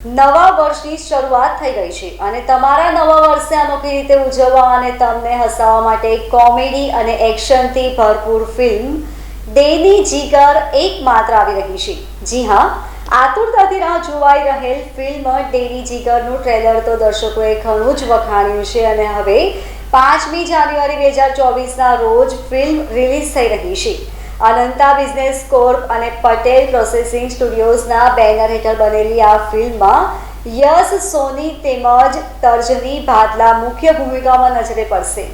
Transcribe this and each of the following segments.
નવા વર્ષની શરૂઆત થઈ ગઈ છે અને તમારા નવા વર્ષને અનોખી રીતે ઉજવવા અને તમને હસાવવા માટે કોમેડી અને એક્શનથી ભરપૂર ફિલ્મ ડેની જીગર એકમાત્ર આવી રહી છે. જી હા, આતુરતાથી રાહ જોવાઈ રહેલ ફિલ્મ ડેની જીગરનું ટ્રેલર તો દર્શકોએ ઘણું જ વખાણ્યું છે અને હવે પાંચમી જાન્યુઆરી બે હજાર ચોવીસના રોજ ફિલ્મ રિલીઝ થઈ રહી છે. અનંતા બિઝનેસ કોર્પ અને પટેલ પ્રોસેસિંગ સ્ટુડિયોઝના બેનર હેઠળ બનેલી આ ફિલ્મમાં યશ, સોની તેમજ તર્જની ભાદલા મુખ્ય ભૂમિકામાં નજરે પડશે.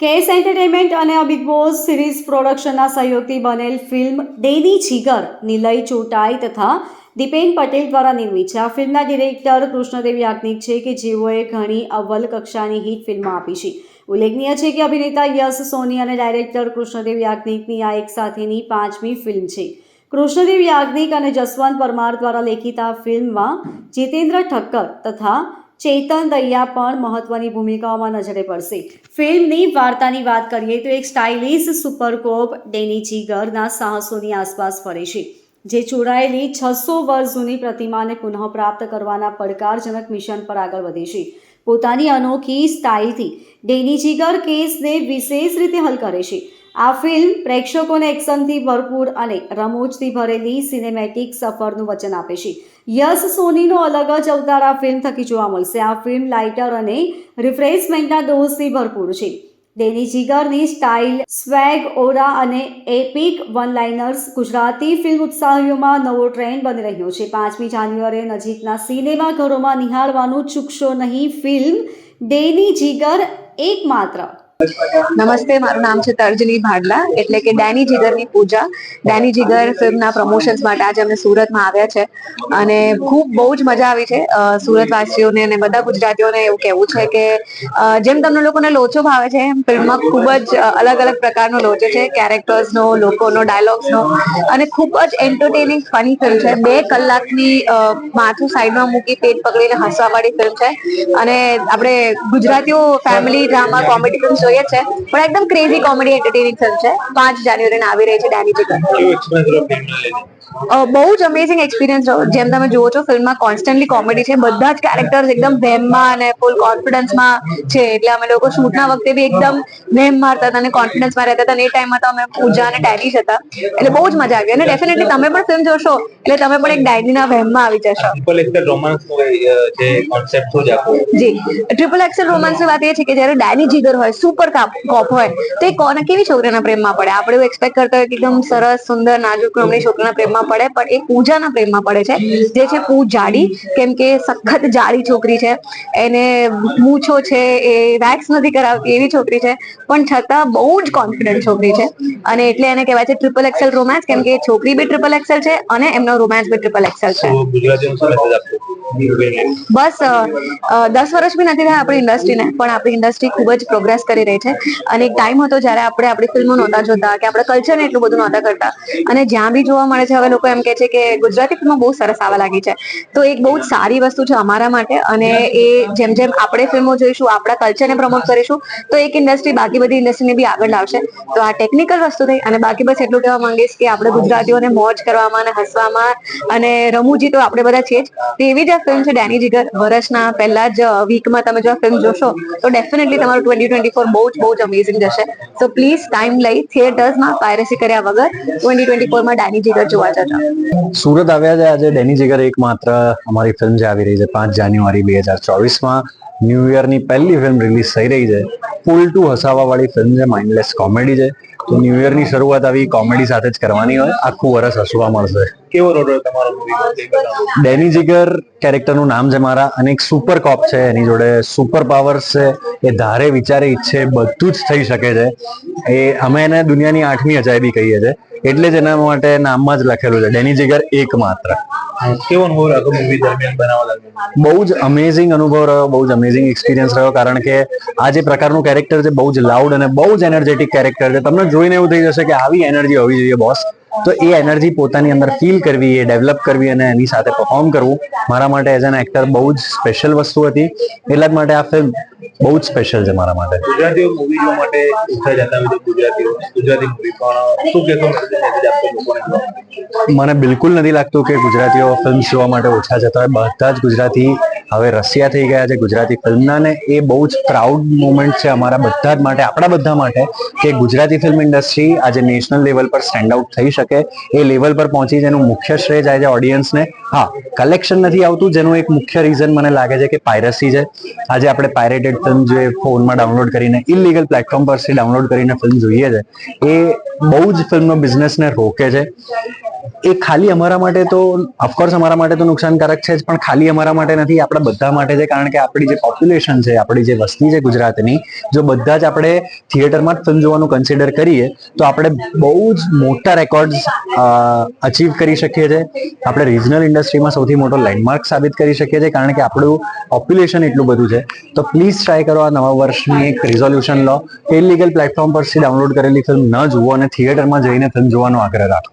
કેસ એન્ટરટેનમેન્ટ અને બિગ બોસ સિરીઝ પ્રોડક્શનના સહયોગથી બનેલ ફિલ્મ ડેની જીગર, નિલય ચોટાઈ તથા દીપેન પટેલ દ્વારા નિર્મિત છે. આ ફિલ્મના ડિરેક્ટર કૃષ્ણદેવ યાજ્ઞિક છે કે જેઓએ ઘણી અવ્વલ કક્ષાની હિટ ફિલ્મ આપી છે. ઉલ્લેખનીય છે કે અભિનેતા યશ સોની અને ડાયરેક્ટર કૃષ્ણદેવ યાજ્ઞિકની આ એક સાથેની પાંચમી ફિલ્મ છે. કૃષ્ણદેવ યાજ્ઞિક અને જસવંત પરમાર દ્વારા લેખિત આ ફિલ્મમાં જીતેન્દ્ર ઠક્કર તથા ચેતન દૈયા પણ મહત્વની ભૂમિકાઓમાં નજરે પડશે. ફિલ્મની વાર્તાની વાત કરીએ તો એક સ્ટાઇલિશ સુપરકોપ ડેની જીગરના સાહસોની આસપાસ ફરે છે, જે ચોરાયેલી છસો વર્ષ જૂની પ્રતિમાને પુનઃપ્રાપ્ત કરવાના પડકારજનક મિશન પર આગળ વધે છે. પોતાની અનોખી સ્ટાઇલથી ડેની જીગર કેસને વિશેષ રીતે હલ કરે છે. આ ફિલ્મ પ્રેક્ષકોને એક્શનથી ભરપૂર અને રમૂજથી ભરેલી સિનેમેટિક સફરનું વચન આપે છે. યશ સોનીનો અલગ જ અવતાર આ ફિલ્મ થકી જોવા મળશે. આ ફિલ્મ લાઇટર અને રિફ્રેશમેન્ટના ડોઝથી ભરપૂર છે. ડેની જીગરની સ્ટાઇલ, સ્વેગ, ઓરા અને epic one liners Gujarati film ઉત્સાહીઓમાં નવો ટ્રેન્ડ બની રહ્યો છે. પાંચમી જાન્યુઆરીએ નજીકના સિનેમા ઘરોમાં નિહાળવાનું ચૂકશો નહીં ફિલ્મ ડેની જીગર એકમાત્ર નમસ્તે, મારું નામ છે તર્જની ભાડલા, એટલે કે ડેની જીગરની પૂજા. ડેની જીગર ફિલ્મના પ્રમોશન્સ માટે આજે અમે સુરતમાં આવ્યા છે અને ખૂબ બહુ જ મજા આવી છે. સુરતવાસીઓને અને બધા ગુજરાતીઓને એવું કહેવું છે કે જેમ તમને લોકોને લોચો ભાવે છે, એમ ફિલ્મમાં ખૂબ જ અલગ અલગ પ્રકારનો લોચો છે કેરેક્ટર્સનો લોકોનો ડાયલોગ્સનો અને ખૂબ જ એન્ટરટેનિંગ ફની ફિલ્મ છે. બે કલાકની માથું સાઈડમાં મૂકી પેટ પકડીને હસવાવાળી ફિલ્મ છે. અને આપણે ગુજરાતીઓ ફેમિલી ડ્રામા કોમેડી ફિલ્મ જોઈએ છે. પણ એકદમ ક્રેઝી કોમેડી એન્ટરટેનિંગ ફિલ્મ છે. પાંચ જાન્યુઆરીને આવી રહી છે ડેની અ, બહુ જ અમેઝિંગ એક્સપિરિયન્સ જેમ તમે જુઓ છો ફિલ્મમાં કોન્સ્ટન્ટલી કોમેડી છે. બધા જ કેરેક્ટર્સ એકદમ વહેમમાં અને ફૂલ કોન્ફિડન્સમાં છે. એટલે અમે લોકો શૂટના વખતે બી એકદમ વહેમ મારતા હતા અને કોન્ફિડન્સમાં રહેતા હતા. અને એ ટાઈમમાં તો અમે પૂજા અને ડેની જ હતા. એટલે બહુ જ મજા આવી. અને ડેફિનેટલી તમે પણ ફિલ્મ જોશો. એટલે તમે પણ એક ડાયરીના વહેમમાં આવી જશો. ટ્રિપલ એક્સેલ રોમાન્સ જે કોન્સેપ્ટ જ. ટ્રિપલ એક્સેલ રોમાન્સની વાત એ છે કે જ્યારે ડાયની જીગર હોય સુપર કોપ હોય, તો એ કોને કેવી છોકરીના પ્રેમમાં પડે? આપણે એવું એક્સપેક્ટ કરતા હોય કે એકદમ સરસ, સુંદર, નાજુક રમણી છોકરીના પ્રેમમાં પડે, પણ એ પૂજાના પ્રેમમાં પડે છે. જે છે પૂ જાડી, કેમ કે સખત જાડી છોકરી છે. એને મૂછો છે, એ વેક્સ નથી કરાવતી, એવી છોકરી છે. પણ છતાં બહુ જ કોન્ફિડન્ટ છોકરી છે. અને એટલે એને કહેવાય છે ટ્રિપલ એક્સેલ રોમાન્સ કેમ કે છોકરી બી ટ્રિપલ એક્સેલ છે અને એમનો રોમાન્સ બી ટ્રિપલ એક્સેલ છે. બસ દસ વર્ષ બી નથી થયા આપણી ઇન્ડસ્ટ્રીને પણ આપણી ઇન્ડસ્ટ્રી ખૂબ જ પ્રોગ્રેસ કરી રહી છે. અને એક ટાઈમ હતો જ્યારે આપણે આપણી ફિલ્મો નહોતા જોતા, કે આપણે કલ્ચરને એટલું બધું નહોતા કરતા. અને જ્યાં બી જોવા મળે છે, હવે લોકો એમ કહે છે કે ગુજરાતી ફિલ્મો બહુ સરસ આવવા લાગી છે. તો એક બહુ જ સારી વસ્તુ છે અમારા માટે, અને એ જેમ જેમ આપણે ફિલ્મો જોઈશું, આપણા કલ્ચરને પ્રમોટ કરીશું, તો એક ઇન્ડસ્ટ્રી બાકી બધી ઇન્ડસ્ટ્રીને બી આગળ લાવશે. તો આ ટેકનિકલ વસ્તુ થઈ, અને બાકી બસ એટલું કહેવા માંગીશ કે આપણે ગુજરાતીઓને મોજ કરવામાં અને હસવામાં અને રમૂજી તો આપણે બધા છે જ તેવી જ ફિલ્મ છે ડેની જીગર વર્ષના પહેલા જ વીકમાં તમે જો આ ફિલ્મ જોશો, તો ડેફિનેટલી તમારું ટ્વેન્ટી ટ્વેન્ટી ફોર બહુ જ બહુ જ અમેઝિંગ જશે. તો પ્લીઝ ટાઈમ લઈ થિયેટર્સમાં પાયરેસી કર્યા વગર ટ્વેન્ટી ટ્વેન્ટી ફોરમાં ડેની જીગર જોવા જજો. સુરત આવ્યા છે આજે. ડેની જીગર એકમાત્ર અમારી ફિલ્મ જે આવી રહી છે પાંચ જાન્યુઆરી બે હજાર ચોવીસમાં. ન્યૂ યરની પહેલી ફિલ્મ રિલીઝ થઈ રહી છે. ફૂલ ટુ હસાવા વાળી ફિલ્મ છે માઇન્ડલેસ કોમેડી છે. તો ન્યૂ યરની શરૂઆત આવી કોમેડી સાથે જ કરવાની હોય. આખું વરસ હસવા મળશે. કેવો રોલ રહ્યો તમારો મૂવીમાં ડેની જીગર કેરેક્ટરનું નામ છે મારા અને એક સુપર કોપ છે. એની જોડે સુપર પાવર્સ છે. એ ધારે વિચારે ઈચ્છે બધું જ થઈ શકે છે. એ અમે એને દુનિયાની આઠમી અજાયબી કહીએ છીએ એટલે જ એના માટે નામમાં જ લખેલું છે. ડેની જીગર એકમાત્ર. કેવો અનુભવ રહ્યો મૂવી દરમિયાન બનાવવા બહુ જ અમેઝિંગ અનુભવ રહ્યો બહુ જ અમેઝિંગ એક્સપિરિયન્સ રહ્યો કારણ કે આ જે પ્રકારનું કેરેક્ટર છે બહુ જ લાઉડ અને બહુ જ એનર્જેટિક કેરેક્ટર છે. તમને જોઈને એવું થઈ જશે કે આવી એનર્જી હોવી જોઈએ બોસ તો એ એનર્જી પોતાની અંદર ફીલ કરવી, એ ડેવલપ કરવી અને એની સાથે પરફોર્મ કરવું. મારા માટે એઝ એન એક્ટર બહુ જ સ્પેશિયલ વસ્તુ હતી. એટલા માટે આ ફિલ્મ બહુ જ સ્પેશિયલ છે મારા માટે. ગુજરાતીઓ મૂવી જોવા માટે ઉત્સાહ જતા હોય ગુજરાતીઓ. ગુજરાતી મૂવી પણ શું કહેશો? મને બિલકુલ નથી લાગતું કે ગુજરાતીઓ ફિલ્મ જોવા માટે ઓછા જતા હોય. બધા જ ગુજરાતી હવે રશિયા થઈ ગયા છે ગુજરાતી ફિલ્મના ને એ બહુ જ પ્રાઉડ મુમેન્ટ છે અમારા બધા જ માટે આપણા બધા માટે કે ગુજરાતી ફિલ્મ ઇન્ડસ્ટ્રી આજે નેશનલ લેવલ પર સ્ટેન્ડ આઉટ થઈ શકે. એ લેવલ પર પહોંચી જેનું મુખ્ય શ્રેય જાય છે ઓડિયન્સને હા કલેક્શન નથી આવતું જેનું એક મુખ્ય રીઝન મને લાગે છે કે પાયરસી છે. આજે આપણે પાયરેટેડ ફિલ્મ જે ફોનમાં ડાઉનલોડ કરીને ઇલીગલ પ્લેટફોર્મ પરથી ડાઉનલોડ કરીને ફિલ્મ જોઈએ છે, એ બહુ જ ફિલ્મનો બિઝનેસને રોકે છે. એ ખાલી અમારા માટે તો ઓફકોર્સ અમારા માટે તો નુકસાનકારક છે જ, પણ ખાલી અમારા માટે નથી, આપણા બધા માટે છે, કારણ કે આપણી જે પોપ્યુલેશન છે, આપણી જે વસ્તી છે ગુજરાતની, જો બધા જ આપણે થિયેટરમાં જ ફિલ્મ જોવાનું કન્સિડર કરીએ, તો આપણે બહુ જ મોટા રેકોર્ડ્સ અચીવ કરી શકીએ છીએ આપણે રિજનલ ઇન્ડસ્ટ્રીમાં સૌથી મોટો લેન્ડમાર્ક સાબિત કરી શકીએ છીએ, કારણ કે આપણું પોપ્યુલેશન એટલું બધું છે. તો પ્લીઝ ટ્રાય કરો આ નવા વર્ષની એક રિઝોલ્યુશન લો. ઇલીગલ પ્લેટફોર્મ પરથી ડાઉનલોડ કરેલી ફિલ્મ ન જુઓ અને થિયેટરમાં જઈને ફિલ્મ જોવાનો આગ્રહ રાખો.